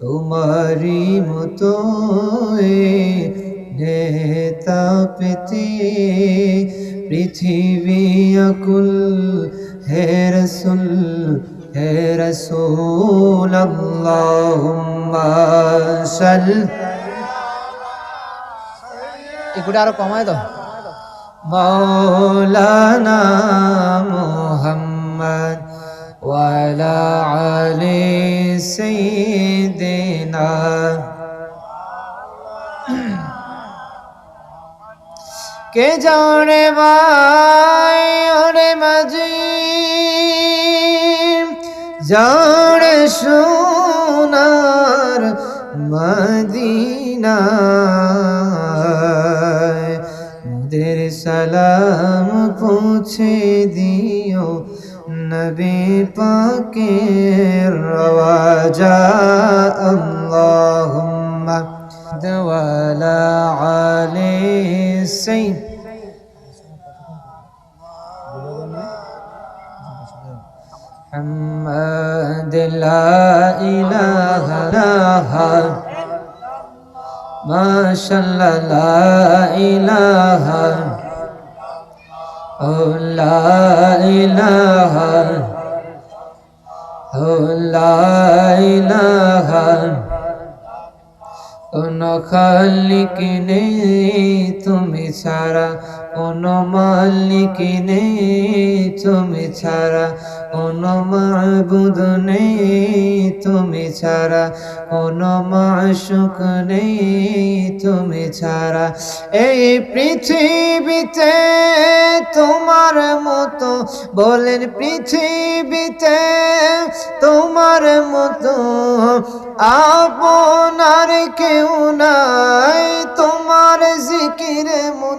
তোমারি মতো নেতা পেতে পৃথিবী আকুল হে রসুল হে রসুল সাল এগুলো আরও কমায় তো মৌলানা মোহাম্মদ وعلى علي سيدنا কে জানে ভাই ওরে মাঝি জানে সোনার মদিনা মোদের সালাম পৌঁছে দিও নবী পাকের রওয়াজা আল্লাহুম্মা ওয়ালা আলি সাইয়্যিদ محمد لا إله إلا ما شاء الله لا إله أو لا إله أو لا إله কোন খালিক নেই তুমি ছাড়া কোন মালিক নেই তুমি ছাড়া, কোন মাবুদ নেই তুমি ছাড়া, কোন মাশুক নেই তুমি ছাড়া। এই পৃথিবীতে তোমার মতো, বলেন পৃথিবীতে তোমার মতো আপনার কেউ নাই, তোমার জিকির মন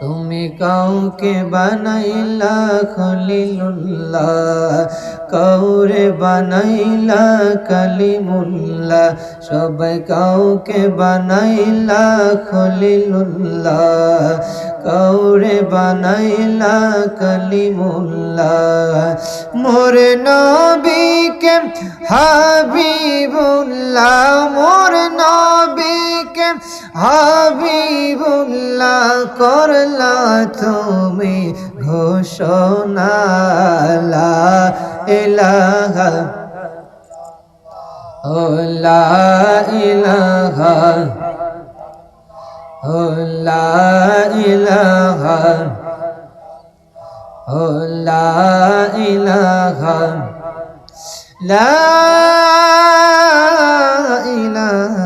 তুমি কাউকে বানাইলা খলিলুল্লাহ, কাউরে বানাইলা কালিমুল্লাহ, সবাই কাউকে বানাইলা খলিলুল্লাহ, কাউরে বানাইলা কালিমুল্লাহ। মোর নবীকে হাবিবুল্লাহ, মোর নবীকে হাবিবুল্লাহ করলা তুমি ঘোষণা ইলাহা ওলা ইলাহা ওলা ইলাহা ওলা ইলাহা লা ইলাহা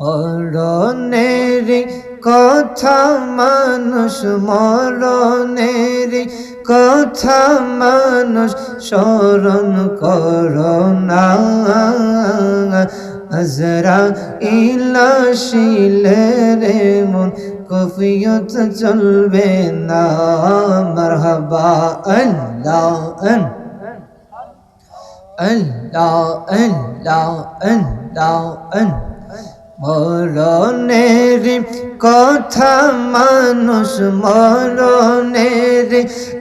মরণের কথা মানুষ মরণের কথা মানুষ, স্মরণ করোনা আজরা ইলা শিলের মন কফিয়ত চলবে না। মারহাবা আল্লাহ আল্লাহ। আল্লাহ আল্লাহ আল্লাহ মরণের কথা মানুষ মরণের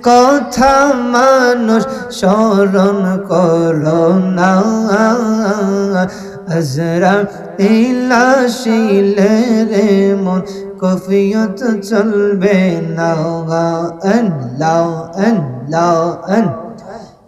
কথা মানুষ স্মরণ করো না হজরা ইলা শিলের মন কফিয়ত চলবে না আল্লাহ আল্লাহ আল্লাহ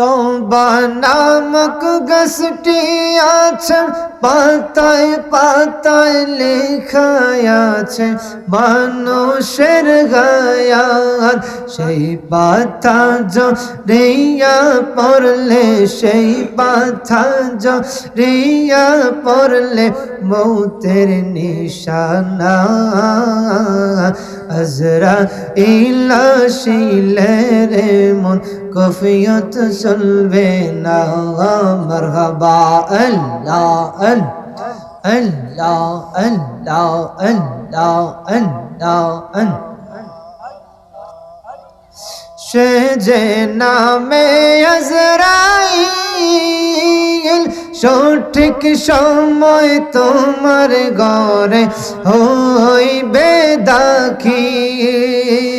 তোবা নামক গাছটি আছে পাতায় পাতায় লেখা আছে মানুষের গায়াত সেই পাতা রিয়া পড়লে সেই পাতা রিয়া পড়লে মৌতের নিশানা আজরা ইলা শিলে রে মন কফিয়ত চলবে না, মরহবা, আল্লাহ আল্লাহ আল্লাহ আল্লাহ আল্লাহ আল্লাহ। সে যে নামে আজরাইল, সঠিক সময় তোমার ঘরে হইবে দাখিল।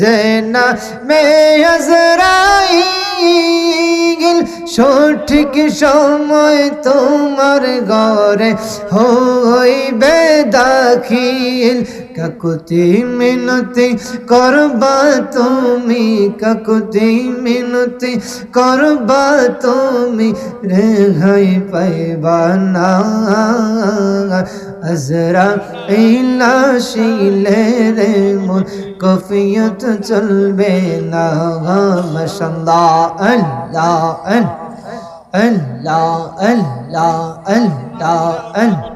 যে নামে আজরাইল সঠিক সময় তোমার ঘরে হইবে দাখিল। কাকুতি মিনতি করবা তুমি, কাকুতি মিনতি করবা তুমি, রেহাই পাইবা না। আজরা ইলা শিলে রে মন, কফিয়ত চলবে না। মশাল্লাহ, আল্লাহ আল্লাহ আল্লাহ আল্লাহ আল্লাহ আল্লাহ।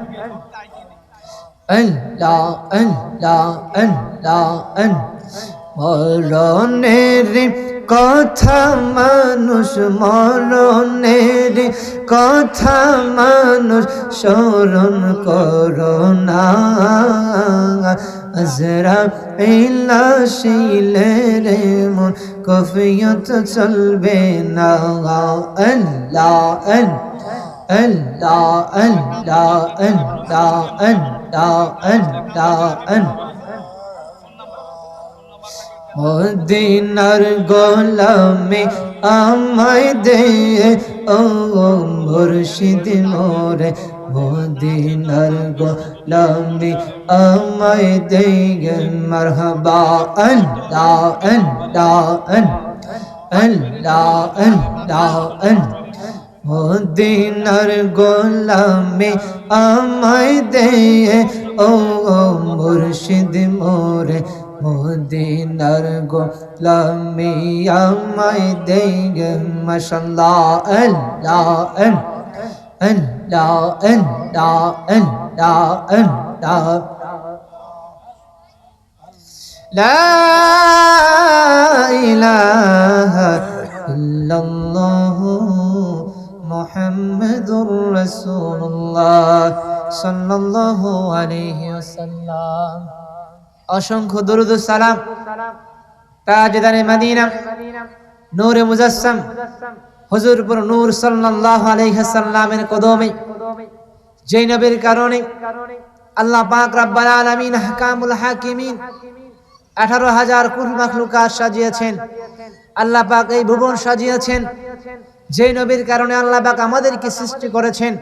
আল্লাহ আল্লাহ মরণের কথা মানুষ মরণের কথা মানুষ স্মরণ করোনা আজরা ইলা শিলে রে মন কফিয়ত চলবে না আল্লাহ আল্লাহ আল্লাহ আল্লাহ আল্লাহ আল্লাহ আল্লাহ মদিনার গোলামে আমায় দে ও মুর্শিদ মোরে। মদিনার গোলামে আমায় দে মারহাবা আল্লাহ আল্লাহ আল্লাহ আল্লাহ আল্লাহ। মদিনার গোলামে আমায় দে ও মুর্শিদ মোরে মদিনার গোলামে আমায় দে মাশাল্লাহ আল্লাহ আল্লাহ আল্লাহ আল্লাহ আল্লাহ لا إله إلا الله মোহাম্মদুর রাসূলুল্লাহ সাল্লাল্লাহু আলাইহি ওয়াসাল্লাম। অসংখ্য দরুদ সালাম। তাজদারে মদিনা। নূরে মুজাসসাম। হুজুরপুর নূর সাল্লাল্লাহু আলাইহি সাল্লামের কদমে। যেই নবীর কারণে আল্লাহ পাক রব্বুল আলামিন হাকামুল হাকিমিন আঠারো হাজার কুল মাখলুকাত সাজিয়েছেন। আল্লাহ পাক এই ভুবন সাজিয়েছেন। যে নবীর কারণে আল্লাহ পাক আমাদেরকে সৃষ্টি করেছেন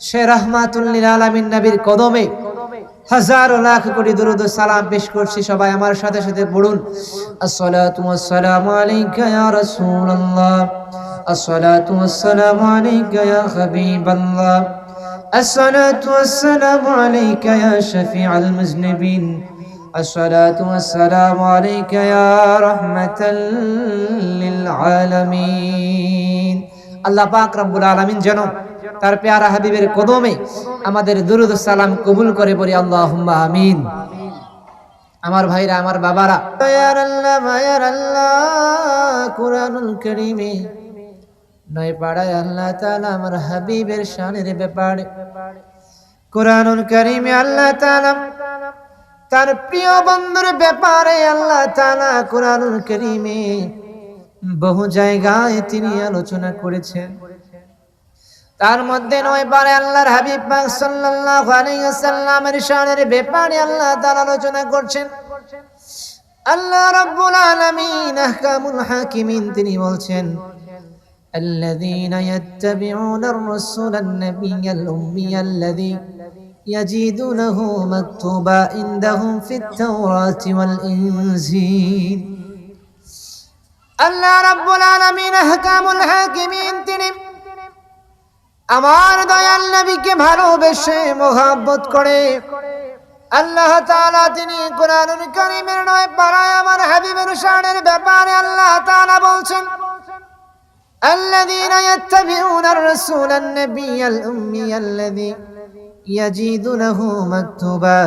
সে রহমাতুল্লিল আলামিন নবীর কদমে হাজার লাখ কোটি দরুদ ও সালাম পেশ করছি সবাই আমার সাথে সাথে পড়ুন আসসালাতু ওয়াসসালামু আলাইকা ইয়া রাসূলুল্লাহ আসসালাতু ওয়াসসালামু আলাইকা ইয়া হাবিবাল্লাহ আসসালাতু ওয়াসসালামু আলাইকা ইয়া শাফিআল মুজনিবিন الصلاة والسلام عليك يا رحمة للعالمين আল্লাহ পাক রব্বুল আলামিন যেন তার পেয়ারা হাবিবের কদমে আমাদের দুরুদ সালাম কবুল করে পড়ি। আল্লাহুম্মা আমিন। আমার ভাইরা, আমার বাবারা। আল্লাহ আল্লাহ কুরআনুল কারীমে নয় পাড়ায় আল্লাহ তাআলা আমার হাবিবের শানের ব্যাপারে। কুরআনুল কারীমে আল্লাহ তাআলা তার প্রিয় বন্ধুর ব্যাপারে আল্লাহ তাআলা কুরআনুল কারীমে বহু জায়গায় তিনি আলোচনা করেছেন তার মধ্যে নয় পারে আল্লাহর হাবিব পাক সাল্লাল্লাহু আলাইহি ওয়াসাল্লামের শানের ব্যাপারে আল্লাহ তাআলা আলোচনা করছেন আল্লাহ রাব্বুল আলামিন আহকামুল হাকিমিন তিনি বলছেন الذين يتبعون الرسول النبي الأمي الذي يجدونه مكتوبا عندهم في التوراة والإنجيل আল্লাহ রাব্বুল আলামিন আহকামুল হাকিমিন তিনি আমার দয়াল নবীকে ভালোবেসে মোহাব্বত করে আল্লাহ তাআলা তিনি কোরআনুল কারীমের নয় পারায় আমার হাবিবের শানের ব্যাপারে আল্লাহ তাআলা বলছেন الذين يتبعون الرسول النبي الأمي الذي يجدونه مكتوبا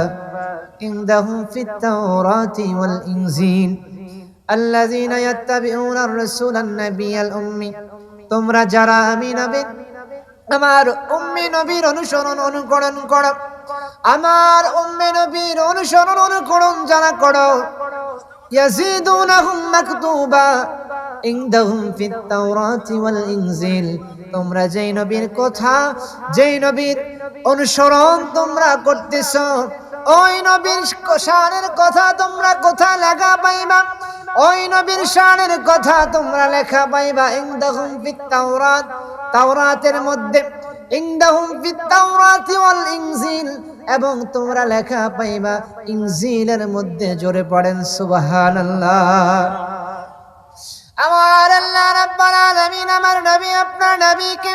عندهم في التوراة والإنجيل الذين يتبعون الرسول النبي الأمي তোমরা যারা আমি নবী আমার উম্মি নবীর অনুসরণ অনুকরণ করো আমার উম্মি নবীর অনুসরণ অনুকরণ যারা করো ইয়াজিদুনাহুম মাকতুবা ইনদাহুম ফিত তাওরাতি ওয়াল ইনজিল তোমরা যেই নবীর কথা যেই নবীর অনুসরণ তোমরা করতেছো ওই নবীর শানের কথা তোমরা কোথা লেখা পাইবা ওই নবীর শানের কথা তোমরা লেখা পাইবা। ইনদাহুম ফিত তাওরাত। তাওরাতের মধ্যে ইনদাহুম ফিত তাওরাতি ওয়াল ইনজিল। এবং তোমরা লেখা পাইবা, ইনজিলের মধ্যে জোরে পড়েন, সুবহানাল্লাহ। আমার আল্লাহ রাব্বুল আলামিন আমার নবী, আপনার নবীকে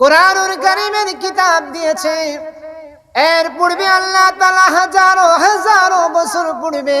কোরআনুল কারীমের কিতাব দিয়েছে। এর পূর্বে আল্লাহ তাআলা হাজারো হাজারো বছর পূর্বে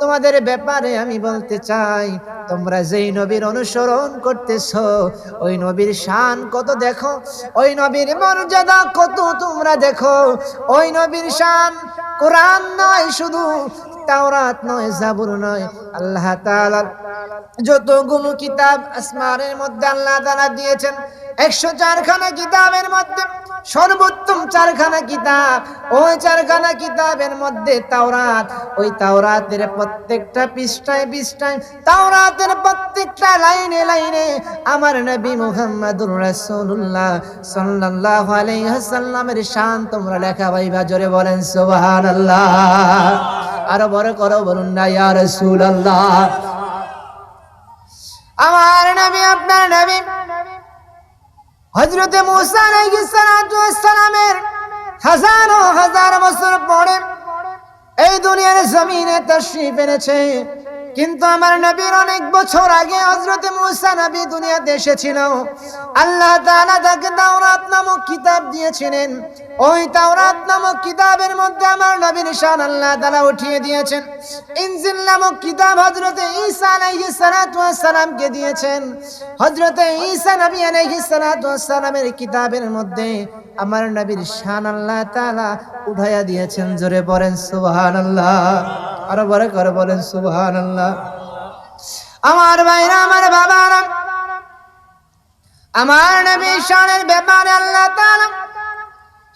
তোমাদের ব্যাপারে আমি বলতে চাই, তোমরা যেই নবীর অনুসরণ করতেছ, ওই নবীর শান কত দেখো? ওই নবীর মর্যাদা কত তোমরা দেখো? ওই নবীর শান কোরআন নয় শুধু তাওরাত নয়, জাবুর নয়। আল্লাহ তাআলার যতগুলো কিতাব আসমানের মধ্যে আল্লাহ তাআলা দিয়েছেন একশো চারখানা কিতাবের মধ্যে, সর্বোত্তম চারখানা কিতাব, ওই চারখানা কিতাবের মধ্যে তাওরাত। ওই তাওরাতের প্রত্যেকটা পৃষ্ঠায় পৃষ্ঠায়, তাওরাতের প্রত্যেকটা লাইনে লাইনে আমার নবী মুহাম্মদুর রাসূলুল্লাহ সাল্লাল্লাহু আলাইহি ওয়াসাল্লামের শান তোমরা লেখা পাইবা, জোরে বলেন সুবহানাল্লাহ। আরও বড় করো, বলুন না আমার নবী, আপনার নবী। হজরতে মুসা আলাইহিস সালাতু সালামের হাজারো হাজার বছর পরে এই দুনিয়ার জমিনে তশরীফ এনেছে। কিন্তু আমার নবীর অনেক বছর আগে হজরতে মুসা নবী দুনিয়াতে এসেছিল। আল্লাহ তাআলা তাকে তাওরাত নামক কিতাব দিয়েছিলেন। ওই তাওরাত নামক কিতাবের মধ্যে আমার নবীর শান আল্লাহ তাআলা উঠিয়ে দিয়েছেন। ইনজিল নামক কিতাব হযরতে ঈসা আলাইহিস সালাতু ওয়াস সালামকে দিয়েছেন। হযরতে ঈসা নবী আলাইহিস সালাতু ওয়াস সালামের কিতাবের মধ্যে আমার নবীর শান আল্লাহ তাআলা উঠাইয়া দিয়েছেন। জোরে পড়েন সুবহানাল্লাহ। আরও বড় করে বলেন, সুবহানাল্লাহ। আমার ভাইরা, আমার বাবারা, আমার নবী শানের ব্যাপারে আল্লাহ তাআলা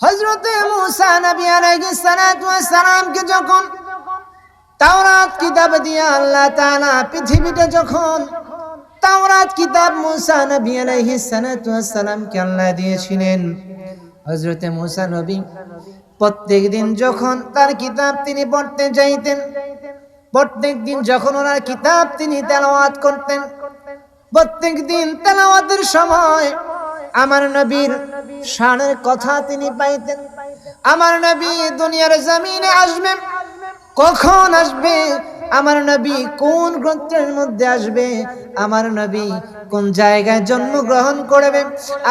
হযরতে মুসা নবী আলাইহিস সালাতু ওয়াস সালামকে যখন তাওরাত কিতাব দিয়ে আল্লাহ তাআলা পৃথিবীতে যখন তাওরাত কিতাব মুসা নবী আলাইহিস সালাতু ওয়াস সালামকে আল্লাহ দিয়েছিলেন, হযরতে মুসা নবী প্রত্যেক দিন যখন তার কিতাব তিনি পড়তে যাইতেন প্রত্যেক দিন যখন ওনার কিতাব তিনি তেলাওয়াত করতেন প্রত্যেক দিন তেলাওয়াতের সময় আমার নবীর শানের কথা তিনি পাইতেন। আমার নবী দুনিয়ার জমিনে আসবে কখন আসবে? আমার নবী কোন গ্রন্থের মধ্যে আসবে? আমার নবী কোন জায়গায় জন্মগ্রহণ করবে?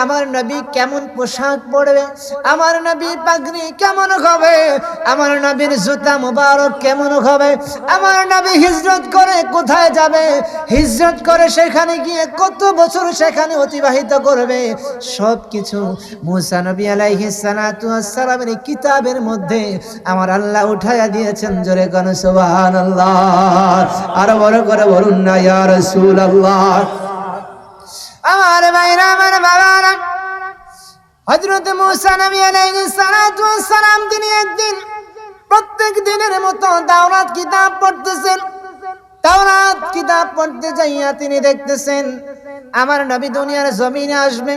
আমার নবী কেমন পোশাক পরবে? আমার নবী পাগড়ি কেমন হবে? আমার নবীর জুতা মুবারক কেমন হবে? আমার নবী হিজরত করে কোথায় যাবে? হিজরত করে সেখানে গিয়ে কত বছর সেখানে অতিবাহিত করবে? সব কিছু মুসা নবী আলাইহিস সালামের কিতাবের মধ্যে আমার আল্লাহ উঠাইয়া দিয়েছেন। জোরে কোন সুবহানাল্লাহ। আরও বড় করে বলুন না, ইয়া রাসূলুল্লাহ। আমার ভাইরা, আমার বাবারা, হযরত মুসা নবী সালাম তিনি একদিন প্রত্যেক দিনের মতো তাওরাত কিতাব পড়তেছেন। তাওরাত কিতাব পড়তে যাইয়া তিনি দেখতেছেন, আমার নবী দুনিয়ার জমিনে আসবে।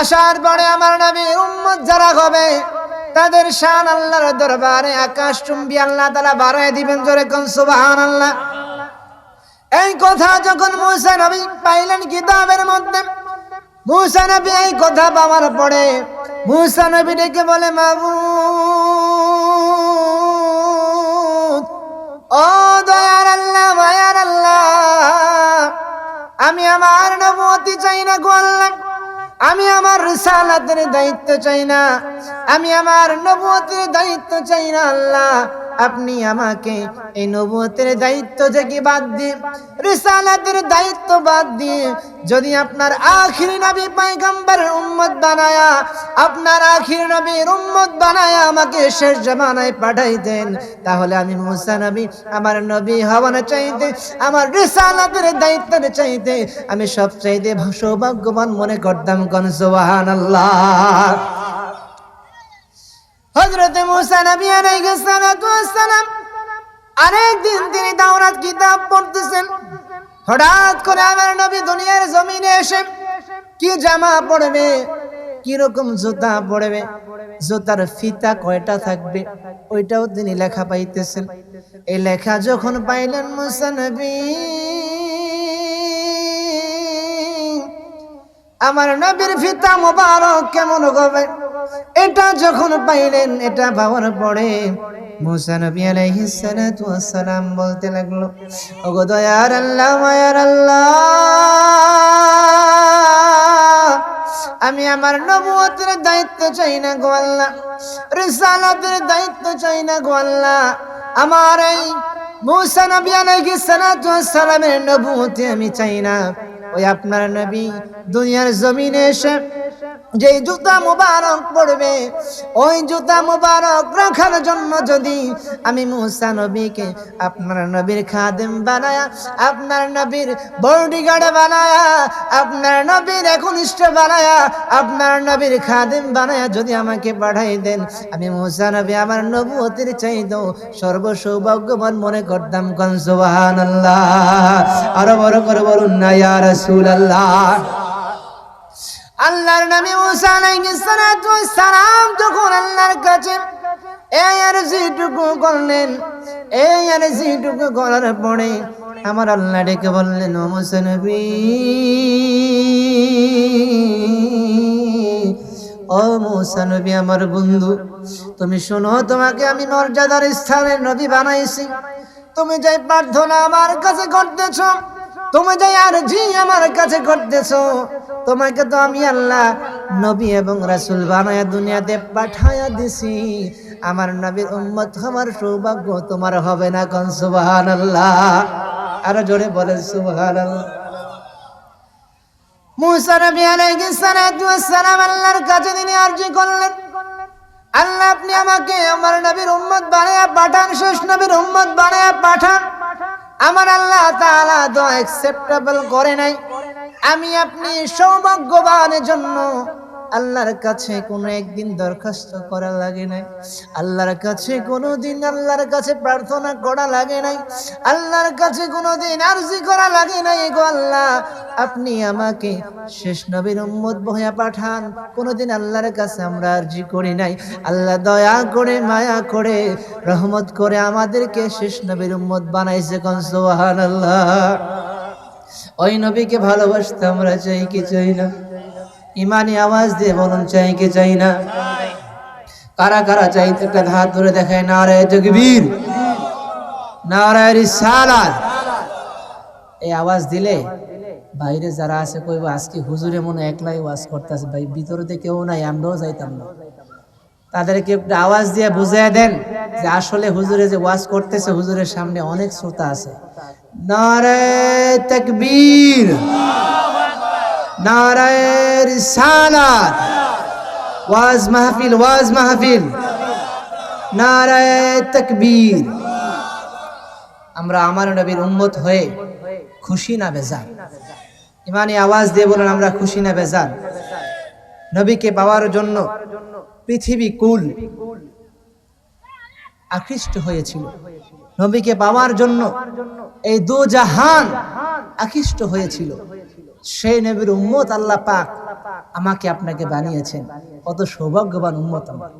আসার পরে আমার নবীর উম্মত যারা হবে তাদের শান আল্লাহর দরবারে আকাশ চুম্বি আল্লাহ তালা বাড়ায় দিবেন জোরে কোন সুবাহান আল্লাহ এই কথা যখন মুসা নবী পাইলেন কিতাবের মধ্যে, মুসা নবী এই কথা পাওয়ার পরে মুসা নবী ডেকে বলে, মাবুদ, ও দয়ার আল্লাহ, মায়ার আল্লাহ, আমি আমার নবতি চাই না গো আল্লাহ। আমি আমার রিসালাতের দায়িত্ব চাই না আমি আমার নবুয়তের দায়িত্ব চাই না আল্লাহ। আপনি আমাকে এই নবতের দায়িত্ব থেকে বাদ দিয়ে, রিসালাতের দায়িত্ব বাদ দিয়ে যদি আপনার আখিরি নবী পয়গম্বরের উম্মত বানায়া, আপনার আখিরি নবীর উম্মত বানায়া আমাকে শেষ জামানায় পাঠাই দেন, তাহলে আমি মুসা নবী, আমার নবী হওয়ার চাইতে, আমার রিসালাতের দায়িত্বের চাইতে আমি সব চাইতে সৌভাগ্যবান মনে করতাম কোন সুবহানাল্লাহ। হযরতে মুসা নবী আলাইহিস সালাতু ওয়াসসালাম আরেকদিন তিনি তাওরাত কিতাব পড়তেছেন। হঠাৎ করে আমার নবী দুনিয়ার জমিনে এসে কি জামা পড়বে, কি রকম জুতা পড়বে, জুতার ফিতা কয়টা থাকবে, ওইটাও তিনি লেখা পাইতেছেন। এই লেখা যখন পাইলেন মুসা নবী, আমার নবীর ফিতা মোবারক কেমন হবে? এটা যখন পাইলেন, এটা পাওয়ার পরে মুসা নবী আলাইহিস ওয়াসসালাম বলতে লাগল, ওগো দয়ার আল্লাহ, মায়ার আল্লাহ, আমি আমার নবুয়তের দায়িত্ব চাই না গো আল্লাহ, রিসালাতের দায়িত্ব চাই না গো আল্লাহ, আমার এই মুসা নবী আলাইহিস সালাতু ওয়াসসালামের নবুয়তে আমি চাই না। ওই আপনার নবী দুনিয়ার জমিনে এসে যে জুতা মুবারক পড়বে ওই জুতা মুবারক রাখার জন্য যদি আমি মুসা নবীকে আপনার নবীর খাদেম বানায়া, আপনার নবীর বডিগার্ড বানায়া, আপনার নবীর একনিষ্ঠ বানায়া, আপনার নবীর খাদেম বানায়া যদি আমাকে পাঠাই দেন, আমি মুসা নবী আমার নবুয়তির চাইতো সর্ব সৌভাগ্যবান মনে করতাম। কন সুবহানাল্লাহ। আরও বড় করে বলুন না ইয়া রাসূলুল্লাহ। আল্লাহর সালাতু সালাম যখন আল্লাহর কাছে এই আর যেটুকু করলেন, এই আর যেটুকু করার পরে আমার আল্লাহ ডেকে বললেন, ও মুসা নবী, ও মুসা আমার বন্ধু, তুমি শোনো, তোমাকে আমি মর্যাদার স্থানের নবী বানাইছি। তুমি যাই প্রার্থনা আমার কাছে করতেছ তুমি যাই আর জি আমার কাছে করতেছো, তোমাকে তো আমি আল্লাহ, নবী এবং রাসূল বানায়া দুনিয়াতে পাঠায়া দিছি। আমার নবীর উম্মত হওয়ার সৌভাগ্য তোমার হবে না কোন, সুবহানাল্লাহ। আরও জোরে বলেন সালাতু ওয়াসসালাম আল্লাহর কাছে তিনি আরজি করলেন। আল্লাহ আপনি আমাকে আমার নবীর উম্মত বানায়া পাঠান, শেষ নবীর উম্মত বানায়া পাঠান। আমার আল্লাহ তাআলা দোয়া অ্যাকসেপ্টেবল করে নাই। আমি আপনি সৌভাগ্যবানের জন্য আল্লাহর কাছে কোনো একদিন দরখাস্ত করা লাগে নাই। আল্লাহর কাছে কোনো দিন আল্লাহর কাছে প্রার্থনা করা লাগে নাই। আল্লাহর কাছে কোনো দিন আরজি করা লাগে নাই গো আল্লাহ। আপনি আমাকে শেষ নবীর উম্মত বহয়া পাঠান। কোনোদিন আল্লাহর কাছে আমরা আরজি করি নাই। আল্লাহ দয়া করে, মায়া করে, রহমত করে আমাদেরকে শেষ নবীর উম্মত বানাইছে কোন সুবহানাল্লাহ। ওই নবীকে ভালোবাসতে আমরা চাই কি চাই না? ইমানি আওয়াজ দিয়ে বলুন, চাই কি চাই না? কারা কারা চাই একটা হাত ধরে দেখায়? নারায় তকবীর, নারায় রিসালাত। এই আওয়াজ দিলে বাইরে যারা আছে কইব, আজকে হুজুরে মনে একলাই ওয়াজ করতেছে। ভাই, ভিতরে কেউ নাই, আমরাও যাইতাম না। তাদেরকে একটু আওয়াজ দিয়ে বুঝিয়ে দেন যে আসলে হুজুরে যে ওয়াজ করতেছে, হুজুরের সামনে অনেক শ্রোতা আছে। নারে তকবীর। নারে রিসালাত ওয়াজ মাহফিল ওয়াজ মাহফিল। নারে তকবীর। আমরা আমার নবীর উম্মত হয়ে খুশি না বেজার? ইমানি আওয়াজ দিয়ে বলেন, আমরা খুশি না বেজার? নবীকে পাওয়ার জন্য পৃথিবী কুল আকৃষ্ট হয়েছিল। নবীকে পাওয়ার জন্য এই দু জাহান আকৃষ্ট হয়েছিল। সেই নবীর উম্মত আল্লাহ পাক আমাকে আপনাকে বানিয়েছেন। কত সৌভাগ্যবান উম্মত আমার।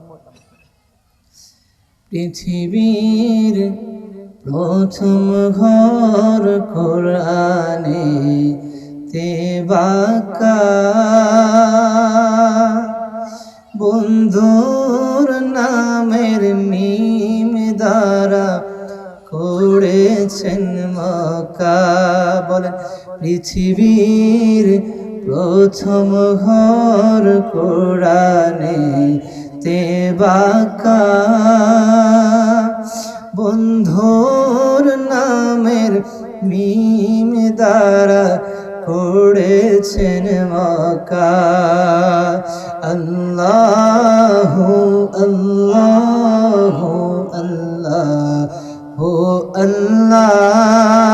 পৃথিবীর প্রথম ঘর কোরআনে তেবাকা বন্ধুর নামের মিম দ্বারা করেছেন পৃথিবীর প্রথম ঘর কোরআনে তেবাকা বন্ধুর নামের মিম দ্বারা করেছেন মকা আল্লাহ আল্লাহ আল্লাহ হো আল্লাহ।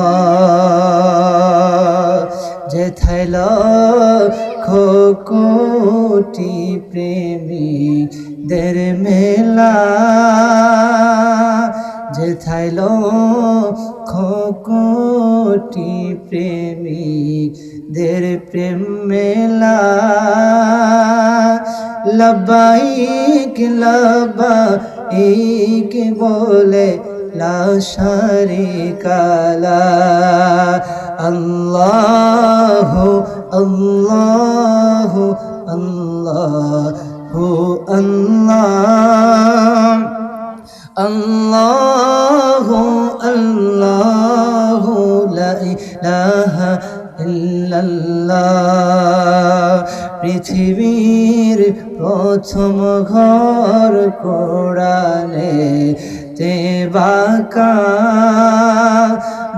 কোটি প্রেমীদের মেলা যেথায় লক্ষ কোটি প্রেমীদের প্রেম মেলা। লবাইক লবাইক বলে লাশারি কালা। আল্লাহ আল্লাহ আল্লাহ আল্লাহ আল্লাহ আল্লাহ ইলাহা ইল্লাল্লাহ পৃথিবীর প্রথম ঘর কোরআনে তেবাকা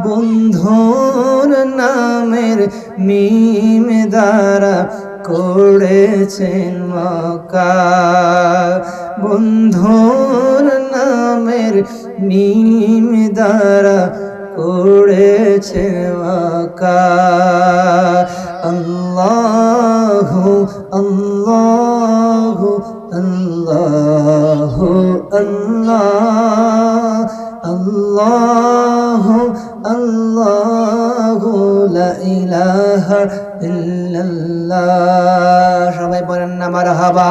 বন্ধুর নামের মিম দ্বারা করেছেন মকা বন্ধুর নামের মিম দ্বারা করেছে মকা আল্লাহ আল্লাহ আল্লাহ আল্লাহ। ইল্লাল্লাহ। সবাই বলেন না মারহাবা।